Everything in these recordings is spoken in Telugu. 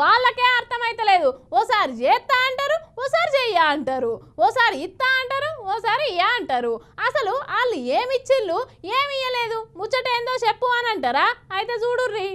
వాళ్ళకే అర్థమైతలేదు. ఓసారి చేస్తా అంటారు ఓసారి చెయ్య అంటారు. ఓసారి ఇస్తా అంటారు ఓసారి ఇయ్య అంటారు. అసలు వాళ్ళు ఏమిచ్చిళ్ళు ఏమి ఇయ్యలేదు. ముచ్చట ఏందో చెప్పు అని అంటారా? అయితే చూడుర్రీ.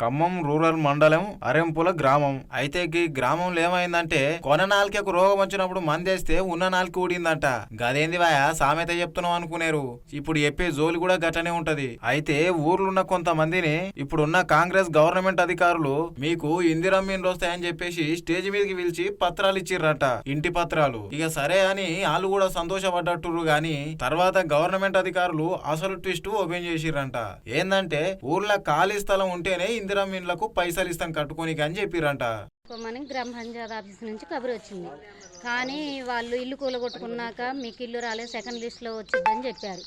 ఖమ్మం రూరల్ మండలం అరెంపుల గ్రామం. అయితే ఈ గ్రామంలో ఏమైందంటే కొన నాలుకకు రోగం వచ్చినప్పుడు మందేస్తే ఉన్న నాలుక ఊడిందంట. గదేంది వాయ సామెత చెప్తున్నాం అనుకునేరు. ఇప్పుడు చెప్పే జోలి కూడా గట్టనే ఉంటది. అయితే ఊర్లున్న కొంతమందిని ఇప్పుడున్న కాంగ్రెస్ గవర్నమెంట్ అధికారులు మీకు ఇందిరమ్మీన్లు వస్తాయని చెప్పేసి స్టేజ్ మీదకి పిలిచి పత్రాలు ఇచ్చిర్రట. ఇంటి పత్రాలు. ఇక సరే అని వాళ్ళు కూడా సంతోషపడ్డట్టురు గాని తర్వాత గవర్నమెంట్ అధికారులు అసలు ట్విస్ట్ ఓపెన్ చేసిర్రంట. ఏందంటే ఊర్లో ఖాళీ స్థలం ఉంటేనే ఇందిరమ్మీన్లకు పైసలు ఇస్తాం కట్టుకోనికి అని చెప్పిరంట. మనకి గ్రామ పంచాయత్ ఆఫీస్ నుంచి కబురు వచ్చింది. కానీ వాళ్ళు ఇల్లు కూలగొట్టుకున్నాక మీకు ఇల్లు రాలేదు సెకండ్ లిస్ట్లో వచ్చిందని చెప్పారు.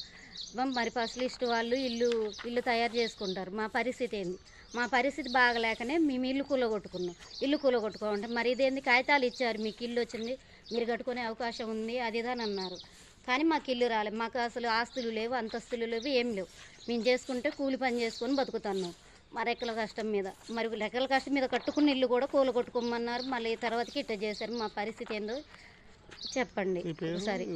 మరి ఫస్ట్ లిస్ట్ వాళ్ళు ఇల్లు ఇల్లు తయారు చేసుకుంటారు. మా పరిస్థితి ఏంది? మా పరిస్థితి బాగలేకనే మేము ఇల్లు కూలగొట్టుకున్నాం. ఇల్లు కూలగొట్టుకోమంటే మరి ఇదేంది? కాగితాలు ఇచ్చారు మీకు ఇల్లు వచ్చింది మీరు కట్టుకునే అవకాశం ఉంది అది ఇదని అన్నారు. కానీ మాకు ఇల్లు రాలేదు మాకు అసలు ఆస్తులు లేవు అంతస్తులు లేవు ఏం లేవు. మేము చేసుకుంటే కూలి పని చేసుకొని బతుకుతున్నాం. మరెక్కల కష్టం మీద. మరి రెక్కల కష్టం మీద కట్టుకున్న ఇల్లు కూడా కూలగొట్టుకోమన్నారు. మళ్ళీ తర్వాతకి ఇట్ట చేశారు. మా పరిస్థితి ఏందో చెప్పండి ఒకసారి.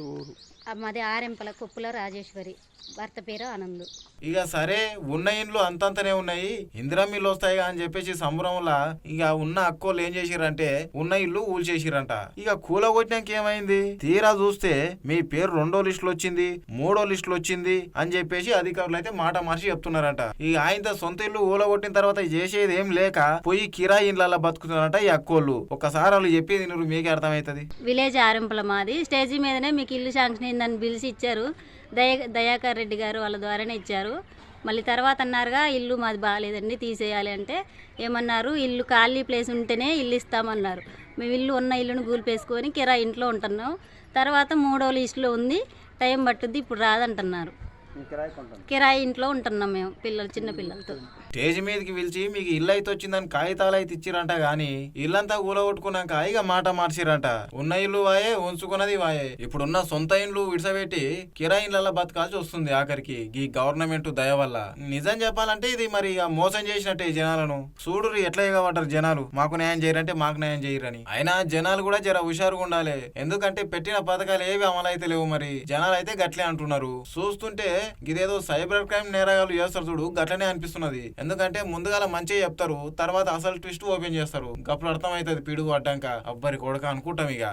మాది ఆరెంపల కుప్పుల రాజేశ్వరి. భర్త పేరు ఆనంద్. ఇక సరే ఉన్న ఇండ్లు అంతంతనే ఉన్నాయి. ఇందిరమ్మీళ్ళు వస్తాయిగా అని చెప్పేసి సంబరంలా ఇక ఉన్న అక్కోళ్ళు ఏం చేసిరంటే ఉన్న ఇల్లు ఊల్చేసిరంట. ఇక కూలగొట్టినాక ఏమైంది? తీరా చూస్తే మీ పేరు రెండో లిస్టులో వచ్చింది మూడో లిస్టులో వచ్చింది అని చెప్పేసి అధికారులు అయితే మాట మార్చి చెప్తున్నారంట. ఇక ఆయన సొంత ఇల్లు ఊలగొట్టిన తర్వాత చేసేది ఏం లేక పోయి కిరాయి ఇండ్లలో బతుకుతున్నారంట ఈ అక్కోళ్ళు. ఒక్కసారి వాళ్ళు చెప్పేది మీకే అర్థమవుతుంది. విలేజ్ ఆరెంపల మాది. స్టేజీ మీదనే మీకు ఇల్లు శాంక్షన్ అయిందని పిలిచి ఇచ్చారు. దయ దయాకర్ రెడ్డి గారు వాళ్ళ ద్వారానే ఇచ్చారు. మళ్ళీ తర్వాత అన్నారుగా ఇల్లు మాది బాగాలేదండి తీసేయాలి అంటే. ఏమన్నారు? ఇల్లు ఖాళీ ప్లేస్ ఉంటేనే ఇల్లు ఇస్తామన్నారు. మేము ఇల్లు ఉన్న ఇల్లును గూలిపేసుకొని కిరాయి ఇంట్లో ఉంటున్నాం. తర్వాత మూడో లిస్టులో ఉంది టైం పట్టుద్ది ఇప్పుడు రాదంటున్నారు. కిరాయి ఇంట్లో ఉంటున్నాం మేము పిల్లలు చిన్న పిల్లలతో. స్టేజ్ మీదకి పిలిచి మీకు ఇల్లు అయితే వచ్చిందని కాగితాలు అయితే ఇచ్చిరంట గాని ఇల్లంతా కూలగొట్టుకున్నాక ఇక మాట మార్చిరంట. ఉన్న ఇల్లు వాయే ఉంచుకున్నది వాయే. ఇప్పుడున్న సొంత ఇండ్లు విడిసబెట్టి కిరాయి ఇళ్ళ బతకాల్సి వస్తుంది ఆఖరికి ఈ గవర్నమెంట్ దయ వల్ల. నిజం చెప్పాలంటే ఇది మరి ఇక మోసం చేసినట్టే జనాలను. చూడు ఎట్లా ఇవ్వబడ్డారు జనాలు? మాకు న్యాయం చేయరంటే మాకు న్యాయం చేయరని. అయినా జనాలు కూడా జర హుషారుగా ఉండాలి. ఎందుకంటే పెట్టిన పథకాలు ఏవి అమలు అయితే లేవు మరి. జనాలు అయితే గట్లే అంటున్నారు. చూస్తుంటే ఇదేదో సైబర్ క్రైమ్ నేరగాలు చేస్తారు చూడు గట్లనే అనిపిస్తున్నది. ఎందుకంటే ముందుగాల మంచిగా చెప్తారు తర్వాత అసలు ట్విస్ట్ ఓపెన్ చేస్తారు. అప్పుడు అర్థమవుతుంది పిడుగు పడ్డాక. అబ్బరి కొడక అనుకుంటాం ఇక.